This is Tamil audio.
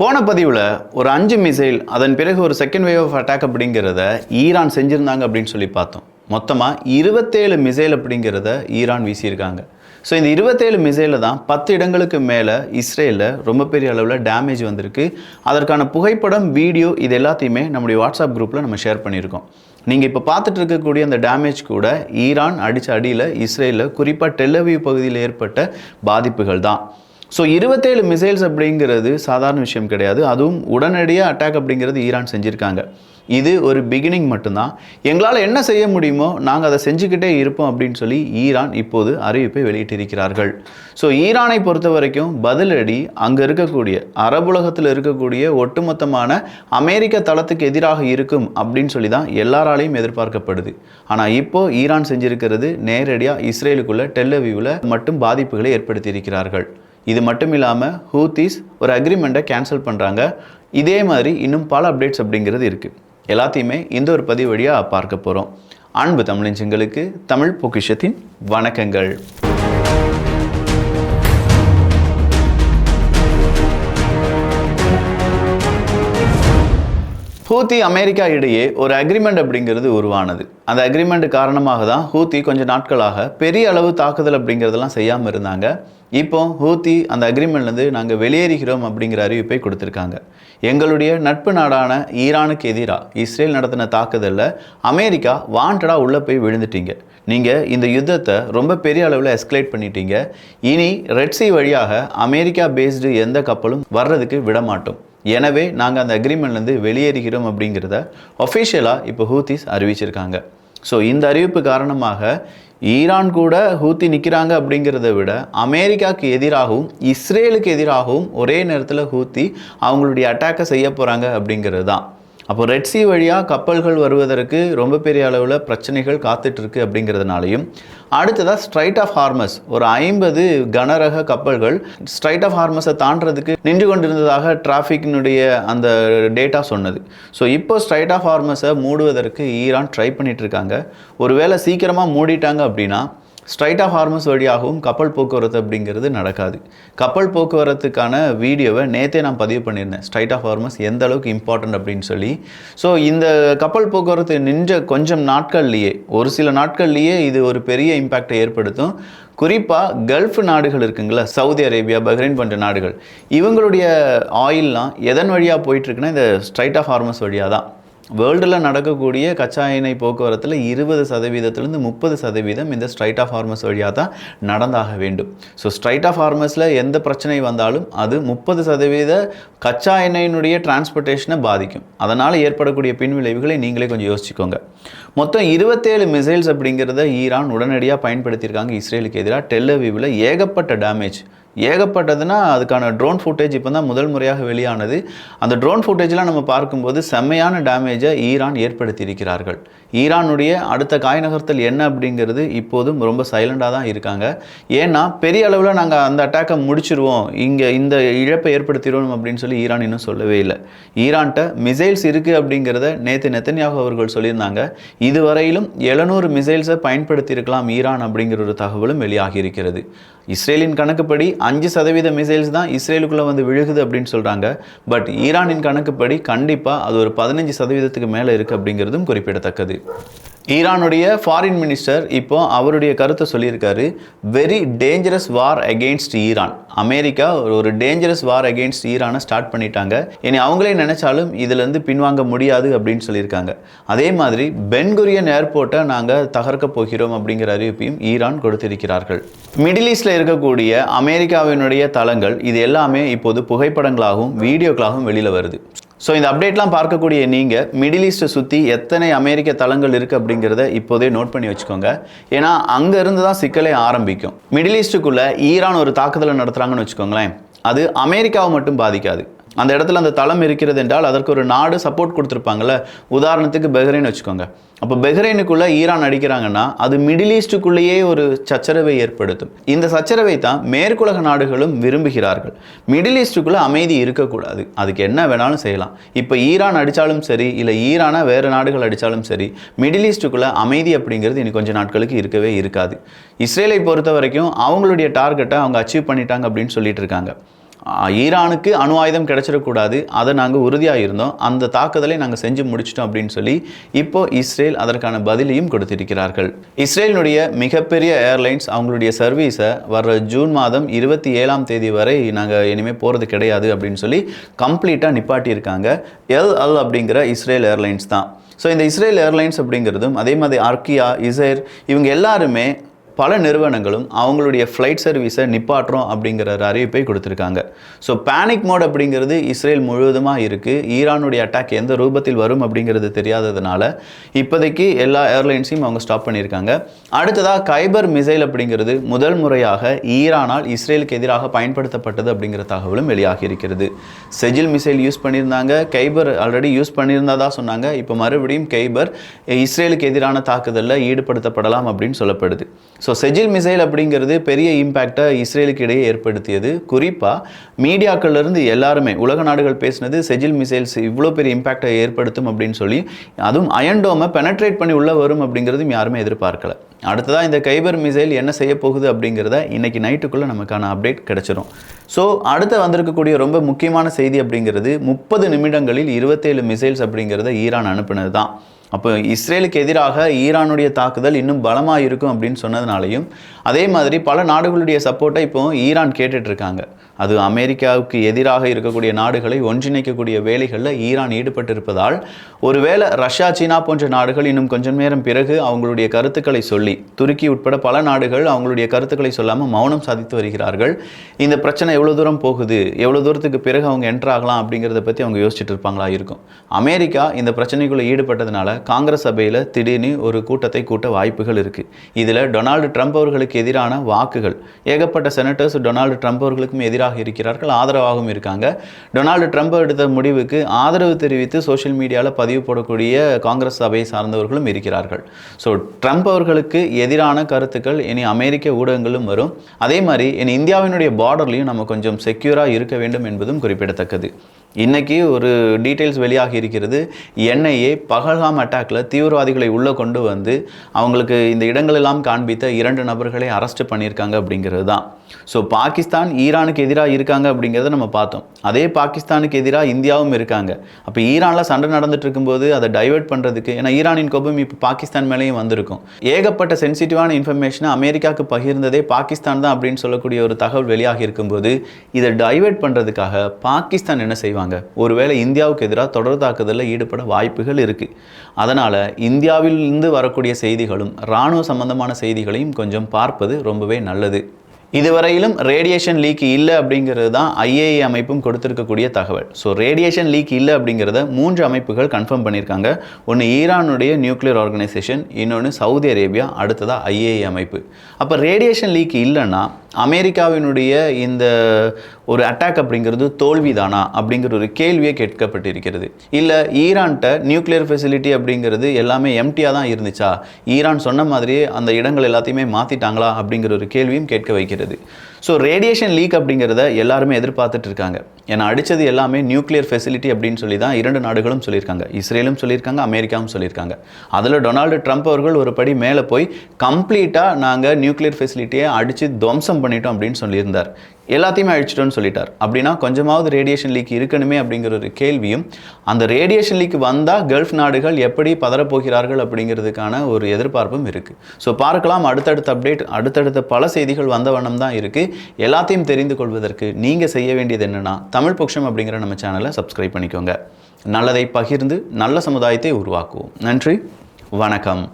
போன பதிவில் ஒரு அஞ்சு மிசைல் அதன் பிறகு ஒரு செகண்ட் வேவ் ஆஃப் அட்டாக் அப்படிங்கிறத ஈரான் செஞ்சுருந்தாங்க அப்படின்னு சொல்லி பார்த்தோம். மொத்தமாக இருபத்தேழு மிசைல் அப்படிங்கிறத ஈரான் வீசியிருக்காங்க. ஸோ இந்த இருபத்தேழு மிசைலில் தான் பத்து இடங்களுக்கு மேலே இஸ்ரேலில் ரொம்ப பெரிய அளவில் டேமேஜ் வந்திருக்கு. அதற்கான புகைப்படம் வீடியோ இது எல்லாத்தையுமே நம்முடைய வாட்ஸ்அப் குரூப்பில் நம்ம ஷேர் பண்ணியிருக்கோம். நீங்கள் இப்போ பார்த்துட்டு இருக்கக்கூடிய அந்த டேமேஜ் கூட ஈரான் அடித்த அடியில் இஸ்ரேலில் குறிப்பாக டெல்லவியூ பகுதியில் ஏற்பட்ட பாதிப்புகள் தான். ஸோ இருபத்தேழு மிசைல்ஸ் அப்படிங்கிறது சாதாரண விஷயம் கிடையாது. அதுவும் உடனடியாக அட்டாக் அப்படிங்கிறது ஈரான் செஞ்சுருக்காங்க. இது ஒரு பிகினிங் மட்டும்தான். எங்களால் என்ன செய்ய முடியுமோ நாங்கள் அதை செஞ்சுக்கிட்டே இருப்போம் அப்படின்னு சொல்லி ஈரான் இப்போது அறிவிப்பை வெளியிட்டிருக்கிறார்கள். ஸோ ஈரானை பொறுத்த வரைக்கும் பதிலடி அங்கே இருக்கக்கூடிய அரபுலகத்தில் இருக்கக்கூடிய ஒட்டுமொத்தமான அமெரிக்க தளத்துக்கு எதிராக இருக்கும் அப்படின்னு சொல்லி தான் எல்லாராலையும் எதிர்பார்க்கப்படுது. ஆனால் இப்போ ஈரான் செஞ்சிருக்கிறது நேரடியாக இஸ்ரேலுக்குள்ள டெல்லவியூவில் மட்டும் பாதிப்புகளை ஏற்படுத்தியிருக்கிறார்கள். இது மட்டும் இல்லாமல் ஹூத்திஸ் ஒரு அக்ரிமெண்ட்டை கேன்சல் பண்ணுறாங்க இதே மாதிரி இன்னும் பல அப்டேட்ஸ் அப்படிங்கிறது இருக்குது எல்லாத்தையுமே இந்த ஒரு பதிவு வழியாக பார்க்க போகிறோம் அன்பு தமிழஞ்சங்களுக்கு தமிழ் பொக்கிஷத்தின் வணக்கங்கள். ஹூத்தி அமெரிக்கா இடையே ஒரு அக்ரிமெண்ட் அப்படிங்கிறது உருவானது. அந்த அக்ரிமெண்ட் காரணமாக தான் ஹூத்தி கொஞ்ச நாட்களாக பெரிய அளவு தாக்குதல் அப்படிங்கிறதெல்லாம் செய்யாமல் இருந்தாங்க. இப்போ ஹூத்தி அந்த அக்ரிமெண்ட்லேருந்து நாங்கள் வெளியேறுகிறோம் அப்படிங்கிற அறிவிப்பை கொடுத்துருக்காங்க. எங்களுடைய நட்பு நாடான ஈரானுக்கு எதிராக இஸ்ரேல் நடத்தின தாக்குதலில் அமெரிக்கா வாண்டடாக உள்ளே போய் விழுந்துட்டீங்க. நீங்கள் இந்த யுத்தத்தை ரொம்ப பெரிய அளவில் எஸ்கலேட் பண்ணிட்டீங்க. இனி ரெட்சி வழியாக அமெரிக்கா பேஸ்டு எந்த கப்பலும் வர்றதுக்கு விட மாட்டோம் எனவே நாங்கள் அந்த அக்ரிமெண்ட்லேருந்து வெளியேறுகிறோம் அப்படிங்கிறத ஒஃபிஷியலாக இப்போ ஹூத்திஸ் அறிவிச்சிருக்காங்க. ஸோ இந்த அறிவிப்பு காரணமாக ஈரான் கூட ஹூத்தி நிற்கிறாங்க அப்படிங்கிறத விட அமெரிக்காவுக்கு எதிராகவும் இஸ்ரேலுக்கு எதிராகவும் ஒரே நேரத்தில் ஹூத்தி அவங்களுடைய அட்டாக்கை செய்ய போகிறாங்க அப்படிங்கிறது தான். அப்போ ரெட்சி வழியாக கப்பல்கள் வருவதற்கு ரொம்ப பெரிய அளவில் பிரச்சனைகள் காத்துட்ருக்கு அப்படிங்கிறதுனாலையும் அடுத்ததாக ஸ்ட்ரைட் ஆஃப் ஹார்மஸ் ஒரு ஐம்பது கனரக கப்பல்கள் ஸ்ட்ரைட் ஆஃப் ஹார்மஸை தாண்டதுக்கு நின்று கொண்டிருந்ததாக டிராஃபிக்கினுடைய அந்த டேட்டா சொன்னது. ஸோ இப்போ ஸ்ட்ரைட் ஆஃப் ஹார்மஸை மூடுவதற்கு ஈரான் ட்ரை பண்ணிகிட்ருக்காங்க ஒருவேளை சீக்கிரமாக மூடிட்டாங்க அப்படின்னா ஸ்ட்ரைட் ஆஃப் ஹார்மஸ் வழியாகவும் கப்பல் போக்குவரத்து அப்படிங்கிறது நடக்காது. கப்பல் போக்குவரத்துக்கான வீடியோவை நேற்றே நான் பதிவு பண்ணியிருந்தேன். ஸ்ட்ரைட் ஆஃப் ஹார்மஸ் எந்த அளவுக்கு இம்பார்ட்டன்ட் அப்படின்னு சொல்லி. ஸோ இந்த கப்பல் போக்குவரத்து நின்ற கொஞ்சம் நாட்கள்லேயே ஒரு சில நாட்கள்லேயே இது ஒரு பெரிய இம்பேக்டை ஏற்படுத்தும். குறிப்பாக கல்ஃப் நாடுகள் இருக்குங்களா சவுதி அரேபியா பஹ்ரைன் போன்ற நாடுகள். இவங்களுடைய ஆயில்லாம் எதன் வழியாக போயிட்டுருக்குன்னா இந்த ஸ்ட்ரைட் ஆஃப் ஹார்மஸ் வழியாக தான் வேர்ல்டில் நடக்கக்கூடிய கச்சா எண்ணெய் போக்குவரத்தில் இருபது சதவீதத்திலிருந்து முப்பது சதவீதம் இந்த ஸ்ட்ரைட் ஆஃப் ஹார்மஸ் வழியாக தான் நடந்தாக வேண்டும். ஸோ ஸ்ட்ரைட் ஆஃப் ஹார்மஸில் எந்த பிரச்சனை வந்தாலும் அது முப்பது சதவீத கச்சா எண்ணெயினுடைய டிரான்ஸ்போர்ட்டேஷனை பாதிக்கும். அதனால் ஏற்படக்கூடிய பின்விளைவுகளை நீங்களே கொஞ்சம் யோசிச்சுக்கோங்க. மொத்தம் இருபத்தேழு மிசைல்ஸ் அப்படிங்கிறத ஈரான் உடனடியாக பயன்படுத்தியிருக்காங்க. இஸ்ரேலுக்கு எதிராக டெல்லவிவில் ஏகப்பட்ட டேமேஜ் ஏகப்பட்டதுன்னா அதுக்கான ட்ரோன் ஃபுட்டேஜ் இப்போ தான் முதல் முறையாக வெளியானது. அந்த ட்ரோன் ஃபுட்டேஜ்லாம் நம்ம பார்க்கும்போது செம்மையான டேமேஜை ஈரான் ஏற்படுத்தியிருக்கிறார்கள். ஈரானுடைய அடுத்த காய் நகர்த்தல் என்ன அப்படிங்கிறது இப்போதும் ரொம்ப சைலண்டாக தான் இருக்காங்க. ஏன்னா பெரிய அளவில் நாங்கள் அந்த அட்டாக்கை முடிச்சிருவோம். இங்கே இந்த இழப்பை ஏற்படுத்திடுவோம் அப்படின்னு சொல்லி ஈரான் இன்னும் சொல்லவே இல்லை. ஈரான்கிட்ட மிசைல்ஸ் இருக்குது அப்படிங்கிறத நேற்று நெத்தன்யாகு அவர்கள் சொல்லியிருந்தாங்க. இதுவரையிலும் எழுநூறு மிசைல்ஸை பயன்படுத்தியிருக்கலாம் ஈரான் அப்படிங்கிற ஒரு தகவலும் வெளியாகி இருக்கிறது இஸ்ரேலின் கணக்குப்படி அஞ்சு சதவீத மிசைல்ஸ் தான் இஸ்ரேலுக்குள்ளே வந்து விழுகுது அப்படின்னு சொல்கிறாங்க பட் ஈரானின் கணக்குப்படி கண்டிப்பாக அது ஒரு பதினஞ்சு சதவீதத்துக்கு மேலே இருக்குது அப்படிங்கிறதும் குறிப்பிடத்தக்கது. ஈரானுடைய ஃபாரின் மினிஸ்டர் இப்போ அவருடைய கருத்தை சொல்லியிருக்காரு. Very dangerous war against Iran America ஒரு டேஞ்சரஸ் வார் அகெயின்ஸ்ட் ஈரானை ஸ்டார்ட் பண்ணிட்டாங்க. இனி அவங்களே நினைச்சாலும் இதுலேருந்து பின்வாங்க முடியாது அப்படின்னு சொல்லியிருக்காங்க. அதே மாதிரி பென்குரியன் ஏர்போர்ட்டை நாங்கள் தகர்க்க போகிறோம் அப்படிங்கிற அறிவிப்பையும் ஈரான் கொடுத்திருக்கிறார்கள். மிடில் ஈஸ்டில் இருக்கக்கூடிய அமெரிக்காவினுடைய தளங்கள் இது எல்லாமே இப்போது புகைப்படங்களாகவும் வீடியோக்களாகவும் வெளியில் வருது. ஸோ இந்த அப்டேட்லாம் பார்க்கக்கூடிய நீங்கள் மிடில் ஈஸ்ட்டை சுற்றி எத்தனை அமெரிக்க தளங்கள் இருக்குது அப்படிங்கிறத இப்போதே நோட் பண்ணி வச்சுக்கோங்க. ஏன்னா அங்கேருந்து தான் சிக்கலே ஆரம்பிக்கும். மிடில் ஈஸ்ட்டுக்குள்ளே ஈரான் ஒரு தாக்குதலை நடத்துகிறாங்கன்னு வச்சுக்கோங்களேன். அது அமெரிக்காவை மட்டும் பாதிக்காது. அந்த இடத்துல அந்த தளம் இருக்கிறது என்றால் அதற்கு ஒரு நாடு சப்போர்ட் கொடுத்துருப்பாங்கல்ல. உதாரணத்துக்கு பெஹ்ரைன் வச்சுக்கோங்க. அப்போ பெஹ்ரைனுக்குள்ளே ஈரான் அடிக்கிறாங்கன்னா அது மிடில் ஈஸ்ட்டுக்குள்ளேயே ஒரு சச்சரவை ஏற்படுத்தும். இந்த சச்சரவை தான் மேற்குலக நாடுகளும் விரும்புகிறார்கள். மிடில் ஈஸ்ட்டுக்குள்ளே அமைதி இருக்கக்கூடாது. அதுக்கு என்ன வேணாலும் செய்யலாம். இப்போ ஈரான் அடித்தாலும் சரி இல்லை ஈரானாக வேறு நாடுகள் அடித்தாலும் சரி மிடில் ஈஸ்ட்டுக்குள்ளே அமைதி அப்படிங்கிறது இனி கொஞ்சம் நாட்களுக்கு இருக்கவே இருக்காது. இஸ்ரேலை பொறுத்த வரைக்கும் அவங்களுடைய டார்கெட்டை அவங்க அச்சீவ் பண்ணிட்டாங்க அப்படின்னு சொல்லிட்டு இருக்காங்க. ஈரானுக்கு அணு ஆயுதம் கிடைச்சிடக்கூடாது. அதை நாங்கள் உறுதியாக இருந்தோம் அந்த தாக்குதலை நாங்கள் செஞ்சு முடிச்சிட்டோம் அப்படின்னு சொல்லி இப்போ இஸ்ரேல் அதற்கான பதிலையும் கொடுத்திருக்கிறார்கள். இஸ்ரேலினுடைய மிகப்பெரிய ஏர்லைன்ஸ் அவங்களுடைய சர்வீஸை வர்ற ஜூன் மாதம் இருபத்தி ஏழாம் தேதி வரை நாங்கள் இனிமேல் போகிறது கிடையாது அப்படின்னு சொல்லி கம்ப்ளீட்டாக நிப்பாட்டியிருக்காங்க. எல் அல் அப்படிங்கிற இஸ்ரேல் ஏர்லைன்ஸ் தான். ஸோ இந்த இஸ்ரேல் ஏர்லைன்ஸ் அப்படிங்கிறதும் அதே மாதிரி அர்க்கியா இசைர் இவங்க எல்லாருமே பல நிறுவனங்களும் அவங்களுடைய ஃப்ளைட் சர்வீஸை நிப்பாட்டுறோம் அப்படிங்கிற ஒரு அறிவிப்பை கொடுத்துருக்காங்க. ஸோ பேனிக் மோட் அப்படிங்கிறது இஸ்ரேல் முழுவதுமாக இருக்குது ஈரானுடைய அட்டாக் எந்த ரூபத்தில் வரும் அப்படிங்கிறது தெரியாததுனால இப்போதைக்கு எல்லா ஏர்லைன்ஸையும் அவங்க ஸ்டாப் பண்ணியிருக்காங்க. அடுத்ததாக கைபர் மிசைல் அப்படிங்கிறது முதல் முறையாக ஈரானால் இஸ்ரேலுக்கு எதிராக பயன்படுத்தப்பட்டது அப்படிங்கிற தகவலும் வெளியாகி இருக்கிறது. செஜில் மிசைல் யூஸ் பண்ணியிருந்தாங்க. கைபர் ஆல்ரெடி யூஸ் பண்ணியிருந்ததா சொன்னாங்க. இப்போ மறுபடியும் கைபர் இஸ்ரேலுக்கு எதிரான தாக்குதலில் ஈடுபடுத்தப்படலாம் அப்படின்னு சொல்லப்படுது. ஸோ செஜில் மிசைல் அப்படிங்கிறது பெரிய இம்பேக்டை இஸ்ரேலுக்கு இடையே ஏற்படுத்தியது. குறிப்பாக மீடியாக்கள்லேருந்து எல்லாருமே உலக நாடுகள் பேசினது செஜில் மிசைல்ஸ் இவ்வளோ பெரிய இம்பேக்டை ஏற்படுத்தும் அப்படின்னு சொல்லி அதுவும் அயன்டோமை பெனட்ரேட் பண்ணி உள்ளே வரும் அப்படிங்கிறதும் யாருமே எதிர்பார்க்கல. அடுத்ததாக இந்த கைபர் மிசைல் என்ன செய்ய போகுது அப்படிங்கிறத இன்றைக்கி நைட்டுக்குள்ளே நமக்கான அப்டேட் கிடைச்சிரும். ஸோ அடுத்து வந்திருக்கக்கூடிய ரொம்ப முக்கியமான செய்தி அப்படிங்கிறது முப்பது நிமிடங்களில் இருபத்தேழு மிசைல்ஸ் அப்படிங்கிறத ஈரான் அனுப்புனது தான் அப்போ இஸ்ரேலுக்கு எதிராக ஈரானுடைய தாக்குதல் இன்னும் பலமாக இருக்கும் அப்படின்னு சொன்னதுனாலையும் அதே மாதிரி பல நாடுகளுடைய சப்போர்ட்டை இப்போ ஈரான் கேட்டுட்ருக்காங்க. அது அமெரிக்காவுக்கு எதிராக இருக்கக்கூடிய நாடுகளை ஒன்றிணைக்கக்கூடிய வேலைகளில் ஈரான் ஈடுபட்டிருப்பதால் ஒருவேளை ரஷ்யா சீனா போன்ற நாடுகள் இன்னும் கொஞ்சம் நேரம் பிறகு அவங்களுடைய கருத்துக்களை சொல்லி துருக்கி உட்பட பல நாடுகள் அவங்களுடைய கருத்துக்களை சொல்லாமல் மௌனம் சாதித்து வருகிறார்கள். இந்த பிரச்சனை எவ்வளோ தூரம் போகுது? எவ்வளோ தூரத்துக்கு பிறகு அவங்க என்ட்ராகலாம் அப்படிங்கிறத பற்றி அவங்க யோசிச்சுட்டு இருப்பாங்களா இருக்கும். அமெரிக்கா இந்த பிரச்சனைக்குள்ளே ஈடுபட்டதுனால காங்கிரஸ் சபையில் திடீர்னு ஒரு கூட்டத்தை கூட்ட வாய்ப்புகள் இருக்குது இதில் டொனால்டு ட்ரம்ப் அவர்களுக்கு எதிரான வாக்குகள். ஏகப்பட்ட செனட்டர்ஸ் டொனால்டு ட்ரம்ப் அவர்களுக்கும் எதிராக இருக்கிறார்கள் ஆதரவாகவும் இருக்காங்க. டொனால்டு ட்ரம்ப் எடுத்த முடிவுக்கு ஆதரவு தெரிவித்து சோஷியல் மீடியாவில் பதிவு போடக்கூடிய காங்கிரஸ் சபையை சார்ந்தவர்களும் இருக்கிறார்கள். ஸோ ட்ரம்ப் அவர்களுக்கு எதிரான கருத்துக்கள் இனி அமெரிக்க ஊடகங்களும் வரும். அதே மாதிரி இனி இந்தியாவினுடைய பார்டர்லையும் நம்ம கொஞ்சம் செக்யூராக இருக்க வேண்டும் என்பதும் குறிப்பிடத்தக்கது. இன்னைக்கு ஒரு டீட்டெயில்ஸ் வெளியாகி இருக்கிறது. என்ஐஏ பகல்காம் அட்டாக்ல தீவிரவாதிகளை உள்ளே கொண்டு வந்து அவங்களுக்கு இந்த இடங்களெல்லாம் காண்பித்த இரண்டு நபர்களை அரெஸ்ட் பண்ணியிருக்காங்க அப்படிங்கிறது தான். ஸோ பாகிஸ்தான் ஈரானுக்கு எதிராக இருக்காங்க அப்படிங்கிறத நம்ம பார்த்தோம். அதே பாகிஸ்தானுக்கு எதிராக இந்தியாவும் இருக்காங்க. அப்போ ஈரானில் சண்டை நடந்துட்டு இருக்கும்போது அதை டைவர்ட் பண்ணுறதுக்கு ஏன்னா ஈரானின் கோபம் இப்போ பாகிஸ்தான் மேலேயும் வந்திருக்கும். ஏகப்பட்ட சென்சிட்டிவான இன்ஃபர்மேஷனை அமெரிக்காவுக்கு பகிர்ந்ததே பாகிஸ்தான் தான் அப்படின்னு சொல்லக்கூடிய ஒரு தகவல் வெளியாகி இருக்கும்போது இதை டைவர்ட் பண்ணுறதுக்காக பாகிஸ்தான் என்ன செய்வாங்க? ஒருவேளை இந்தியாவுக்கு எதிராக தொடர் தாக்குதலில் ஈடுபட வாய்ப்புகள் இருக்குது அதனால் இந்தியாவிலிருந்து வரக்கூடிய செய்திகளும் இராணுவ சம்பந்தமான செய்திகளையும் கொஞ்சம் பார்ப்பது ரொம்பவே நல்லது. இதுவரையிலும் ரேடியேஷன் லீக் இல்லை அப்படிங்கிறது தான் ஐஏஏ அமைப்பும் கொடுத்திருக்கக்கூடிய தகவல். ஸோ ரேடியேஷன் லீக் இல்லை அப்படிங்கிறத மூன்று அமைப்புகள் கன்ஃபார்ம் பண்ணியிருக்காங்க. ஒன்று ஈரானுடைய நியூக்ளியர் ஆர்கனைசேஷன் இன்னொன்று சவுதி அரேபியா அடுத்ததாக ஐஏஏ அமைப்பு. அப்போ ரேடியேஷன் லீக் இல்லைன்னா அமெரிக்காவினுடைய இந்த ஒரு அட்டாக் அப்படிங்கிறது தோல்விதானா அப்படிங்கிற ஒரு கேள்வியே கேட்கப்பட்டிருக்கிறது. இல்லை ஈரான்கிட்ட நியூக்ளியர் ஃபெசிலிட்டி அப்படிங்கிறது எல்லாமே எம்டியாக தான் இருந்துச்சா? ஈரான் சொன்ன மாதிரியே அந்த இடங்கள் எல்லாத்தையுமே மாற்றிட்டாங்களா அப்படிங்கிற ஒரு கேள்வியும் கேட்க வைக்கிறது. ஸோ ரேடியேஷன் லீக் அப்படிங்கிறத எல்லாருமே எதிர்பார்த்துட்டு இருக்காங்க ஏன்னா அடித்தது எல்லாமே நியூக்ளியர் ஃபெசிலிட்டி அப்படின்னு சொல்லி தான் இரண்டு நாடுகளும் சொல்லியிருக்காங்க. இஸ்ரேலும் சொல்லியிருக்காங்க அமெரிக்காவும் சொல்லியிருக்காங்க. அதில் டொனால்டு ட்ரம்ப் அவர்கள் ஒரு படி மேலே போய் கம்ப்ளீட்டாக நாங்கள் நியூக்ளியர் ஃபெசிலிட்டியை அடித்து துவம்சம் பண்ணிட்டோம் அப்படின்னு சொல்லியிருந்தார். எல்லாத்தையுமே அழிச்சிட்டோன்னு சொல்லிட்டார். அப்படின்னா கொஞ்சமாவது ரேடியேஷன் லீக் இருக்கணுமே அப்படிங்கிற ஒரு கேள்வியும் அந்த ரேடியேஷன் லீக் வந்தால் கல்ஃப் நாடுகள் எப்படி பதறப்போகிறார்கள் அப்படிங்கிறதுக்கான ஒரு எதிர்பார்ப்பும் இருக்குது ஸோ பார்க்கலாம். அடுத்தடுத்த அப்டேட் அடுத்தடுத்த பல செய்திகள் வந்த வண்ணம் தான் இருக்குது எல்லாத்தையும் தெரிந்து கொள்வதற்கு நீங்கள் செய்ய வேண்டியது என்னென்னா தமிழ் பொக்ஷம் அப்படிங்கிற நம்ம சேனலை சப்ஸ்கிரைப் பண்ணிக்கோங்க. நல்லதை பகிர்ந்து நல்ல சமுதாயத்தை உருவாக்குவோம். நன்றி. வணக்கம்.